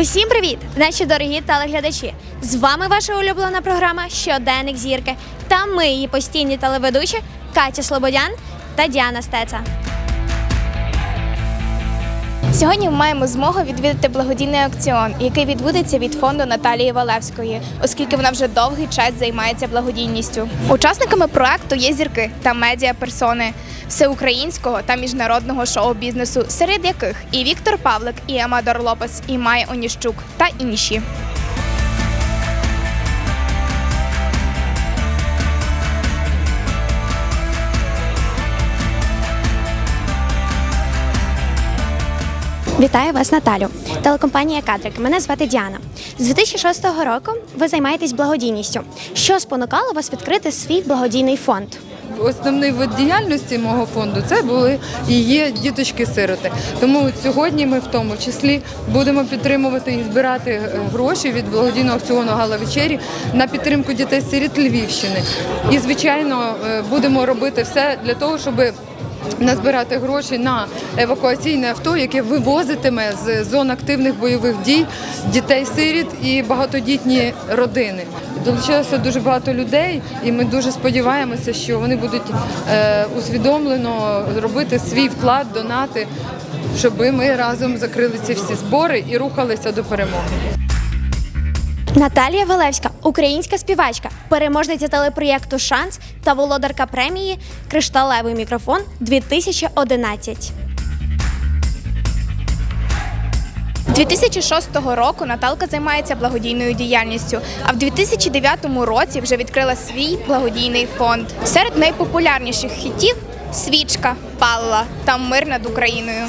Усім привіт, наші дорогі телеглядачі! З вами ваша улюблена програма Щоденник зірки та ми її постійні телеведучі Катя Слободян та Діана Стеца. Сьогодні ми маємо змогу відвідати благодійний аукціон, який відбудеться від фонду Наталії Валевської, оскільки вона вже довгий час займається благодійністю. Учасниками проекту є зірки та медіаперсони всеукраїнського та міжнародного шоу-бізнесу, серед яких і Віктор Павлик, і Амадор Лопес, і Майя Оніщук та інші. Вітаю вас, Наталю. Телекомпанія Кадрик. Мене звати Діана. З 2006 року ви займаєтесь благодійністю. Що спонукало вас відкрити свій благодійний фонд? Основний вид діяльності мого фонду це були і є діточки-сироти. Тому сьогодні ми в тому числі будемо підтримувати і збирати е, гроші від благодійного акціону Гала вечері на підтримку дітей-сиріт Львівщини. І звичайно е, будемо робити все для того, щоб назбирати гроші на евакуаційне авто, яке вивозитиме з зон активних бойових дій дітей-сиріт і багатодітні родини. Долучилося дуже багато людей, і ми дуже сподіваємося, що вони будуть е, усвідомлено робити свій вклад, донати, щоб ми разом закрили ці всі збори і рухалися до перемоги. Наталія Валевська, українська співачка, переможниця телепроєкту Шанс та володарка премії Кришталевий мікрофон 2011. 2006 року Наталка займається благодійною діяльністю, а в 2009 році вже відкрила свій благодійний фонд. Серед найпопулярніших хітів свічка, палла та мир над Україною.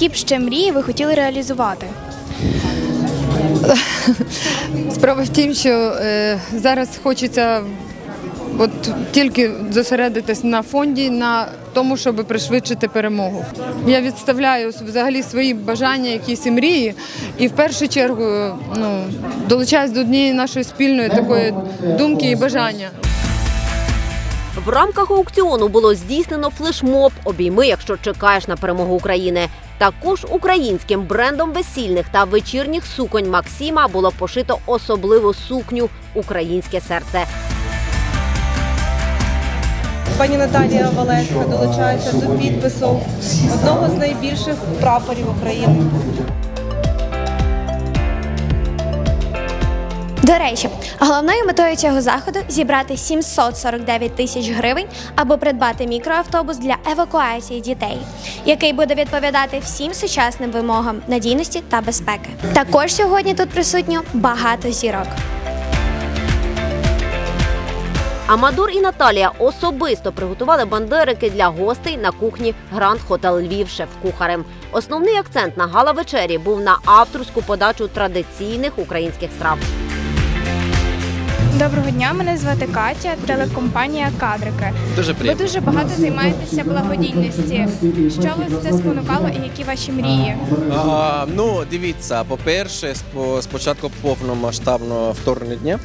Які б ще мрії ви хотіли реалізувати? Справа в тім, що е, зараз хочеться от тільки зосередитись на фонді, на тому, щоб пришвидшити перемогу. Я відставляю взагалі свої бажання, якісь і мрії, і в першу чергу ну, долучаюсь до однієї нашої спільної такої думки і бажання. В рамках аукціону було здійснено флешмоб Обійми, якщо чекаєш на перемогу України. Також українським брендом весільних та вечірніх суконь Максима було пошито особливу сукню Українське серце. Пані Наталія Валеська долучається до підпису одного з найбільших прапорів України. До речі, головною метою цього заходу зібрати 749 тисяч гривень або придбати мікроавтобус для евакуації дітей, який буде відповідати всім сучасним вимогам надійності та безпеки. Також сьогодні тут присутньо багато зірок. Амадор і Наталія особисто приготували бандерики для гостей на кухні Гранд Хотел Львів шеф-кухарем. Основний акцент на гала вечері був на авторську подачу традиційних українських страв. Доброго дня, мене звати Катя, телекомпанія Кадрики. Дуже Ви дуже багато займаєтеся благодійності. Що вас це спонукало і які ваші мрії? А, ну, дивіться, по-перше, спо- спочатку повномасштабного вторгнення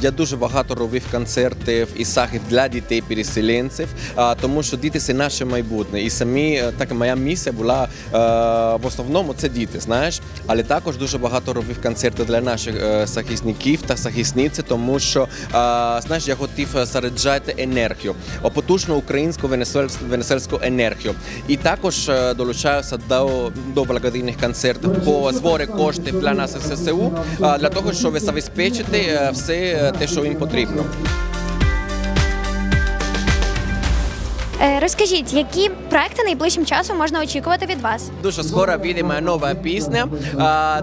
я дуже багато робив концертів і сахів для дітей переселенців, а, тому що діти це наше майбутнє. І самі е, так моя місія була е, в основному це діти, знаєш. Але також дуже багато робив концерти для наших е, захисників та захисниць, тому що е, знаєш, я хотів заряджати енергію, потужну українську венесуельську енергію. І також е, долучаюся до, до благодійних концертів по зборі коштів для нас ССУ для того, щоб забезпечити е, все е, те, що їм потрібно. Е, Розкажіть, які проекти найближчим часом можна очікувати від вас? Дуже скоро вийде нова пісня,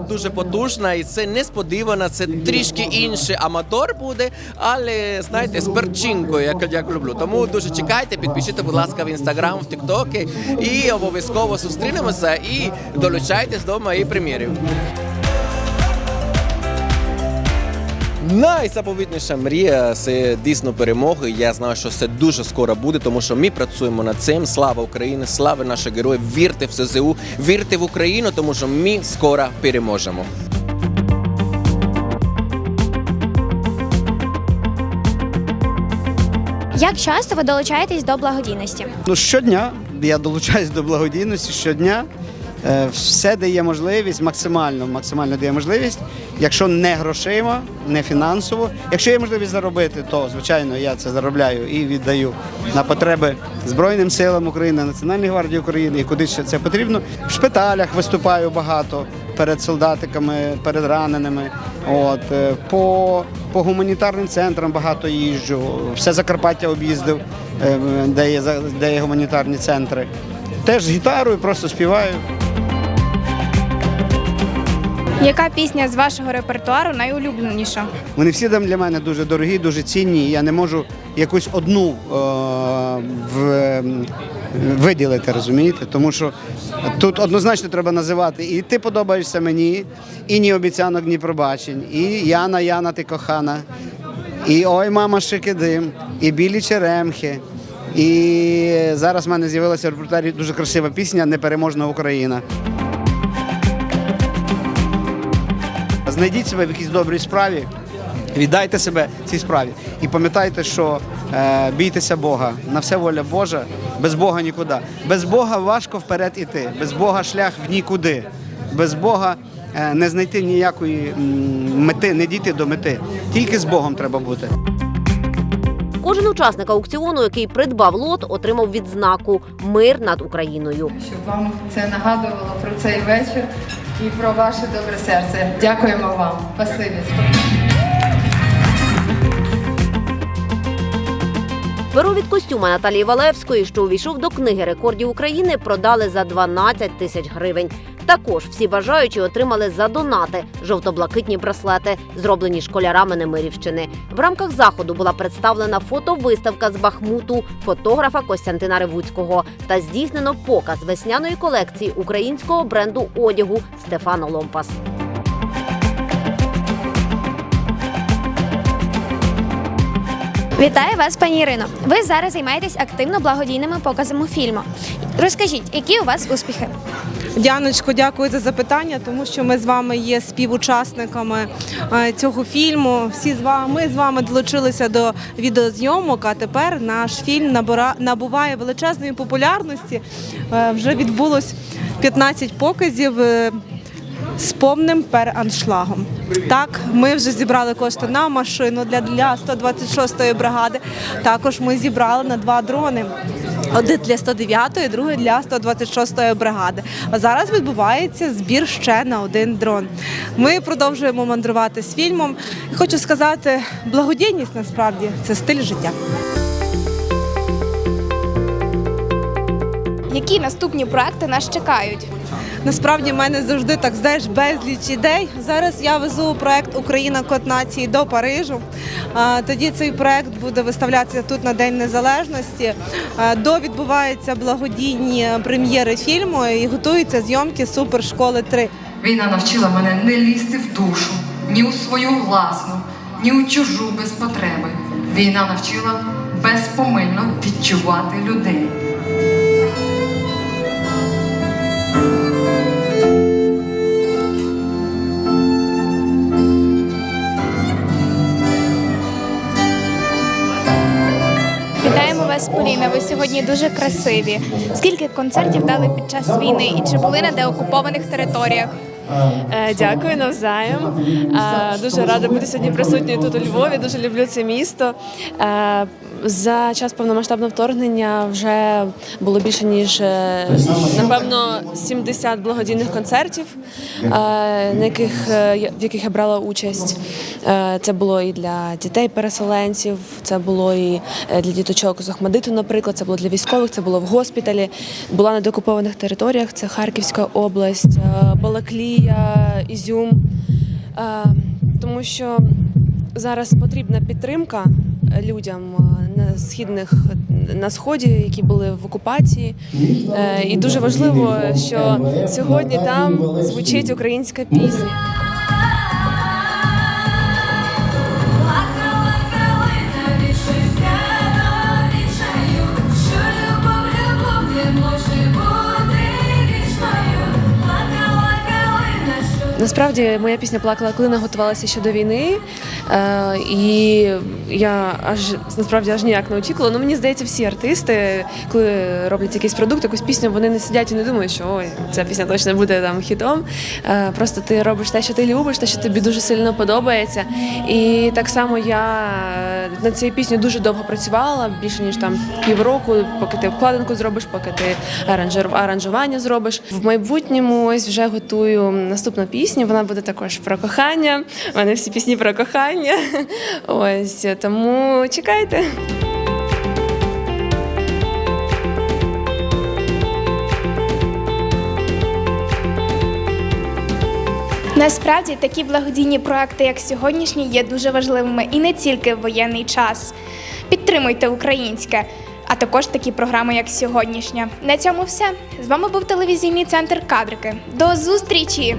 дуже потужна, і це несподівано. Це трішки інший аматор буде, але знаєте, з перчинкою, як я люблю. Тому дуже чекайте, підпишіться, будь ласка, в інстаграм, в тіктоки і обов'язково зустрінемося і долучайтесь до моєї прем'єри. Найсаповітніша мрія це дійсно перемоги. Я знаю, що це дуже скоро буде, тому що ми працюємо над цим. Слава Україні, слава наших героїв! Вірте в СЗУ, вірте в Україну, тому що ми скоро переможемо. Як часто ви долучаєтесь до благодійності? Ну щодня я долучаюсь до благодійності щодня. Е, Все дає можливість, максимально, максимально дає можливість. Якщо не грошима, не фінансово. Якщо є можливість заробити, то звичайно я це заробляю і віддаю на потреби Збройним силам України, Національній гвардії України і куди ще це потрібно. В шпиталях виступаю багато перед солдатиками, перед раненими. От е, по, по гуманітарним центрам багато їжджу. Все Закарпаття об'їздив, е, де є де є гуманітарні центри. Теж з гітарою просто співаю. Яка пісня з вашого репертуару найулюбленіша? Вони всі там для мене дуже дорогі, дуже цінні. Я не можу якусь одну е, в, ем, виділити, розумієте? Тому що тут однозначно треба називати і ти подобаєшся мені, і ні обіцянок, ні пробачень, і Яна, Яна, ти кохана, і ой, мама, шикидим, і білі черемхи. І зараз в мене з'явилася в репертуарі дуже красива пісня Непереможна Україна. Знайдіть себе в якійсь добрій справі, віддайте себе цій справі. І пам'ятайте, що е, бійтеся Бога. На все воля Божа, без Бога нікуди. Без Бога важко вперед іти, без Бога шлях в нікуди. Без Бога е, не знайти ніякої мети, не дійти до мети. Тільки з Богом треба бути. Кожен учасник аукціону, який придбав лот, отримав відзнаку Мир над Україною. Щоб вам це нагадувало про цей вечір і про ваше добре серце. Дякуємо вам. Спасибі. Перо від костюма Наталії Валевської, що увійшов до книги рекордів України, продали за 12 тисяч гривень. Також всі бажаючі отримали за донати жовто-блакитні браслети, зроблені школярами Немирівщини. В рамках заходу була представлена фотовиставка з Бахмуту фотографа Костянтина Ревуцького та здійснено показ весняної колекції українського бренду одягу Стефано Ломпас. Вітаю вас, пані Ірино. Ви зараз займаєтесь активно благодійними показами фільму. Розкажіть, які у вас успіхи? Діаночко, дякую за запитання, тому що ми з вами є співучасниками е, цього фільму. Всі з вами ми з вами долучилися до відеозйомок. А тепер наш фільм набуває величезної популярності. Е, Вже відбулось 15 показів. е, З повним переаншлагом. Так, ми вже зібрали кошти на машину для, для 126-ї бригади. Також ми зібрали на два дрони. Один для 109-ї, другий для 126-ї бригади. А зараз відбувається збір ще на один дрон. Ми продовжуємо мандрувати з фільмом. І хочу сказати, благодійність насправді це стиль життя. Які наступні проекти нас чекають? Насправді в мене завжди так знаєш безліч ідей. Зараз я везу проект Україна Код нації до Парижу. Тоді цей проект буде виставлятися тут на День Незалежності. До відбуваються благодійні прем'єри фільму і готуються зйомки Супершколи 3. Війна навчила мене не лізти в душу, ні у свою власну, ні у чужу без потреби. Війна навчила безпомильно відчувати людей. Поліна. Ви сьогодні дуже красиві. Скільки концертів дали під час війни і чи були на деокупованих територіях? Е, Дякую навзаєм. Е, Дуже рада бути сьогодні присутньою тут у Львові. Дуже люблю це місто. За час повномасштабного вторгнення вже було більше ніж е, напевно 70 благодійних концертів, е, на яких е, в яких я брала участь. Це було і для дітей-переселенців, це було і для діточок з Охмадиту, наприклад, це було для військових, це було в госпіталі. Була на деокупованих територіях. Це Харківська область, Балаклія, Ізюм. Тому що зараз потрібна підтримка людям на східних на сході, які були в окупації. Е, І дуже важливо, що сьогодні там звучить українська пісня. Насправді моя пісня плакала, коли готувалася ще до війни. Е, І я аж насправді аж ніяк не очікувала. Ну мені здається, всі артисти, коли роблять якийсь продукт, якусь пісню, вони не сидять і не думають, що ой, ця пісня точно буде там хітом. Е, Просто ти робиш те, що ти любиш, те, що тобі дуже сильно подобається. І так само я над цією піснею дуже довго працювала, більше ніж там півроку, поки ти обкладинку зробиш, поки ти аранжування зробиш. В майбутньому ось вже готую наступну пісню. Вона буде також про кохання. У мене всі пісні про кохання. Ось тому чекайте. Насправді такі благодійні проекти, як сьогоднішні, є дуже важливими і не тільки в воєнний час. Підтримуйте українське, а також такі програми, як сьогоднішня. На цьому все. З вами був телевізійний центр Кадрики. До зустрічі!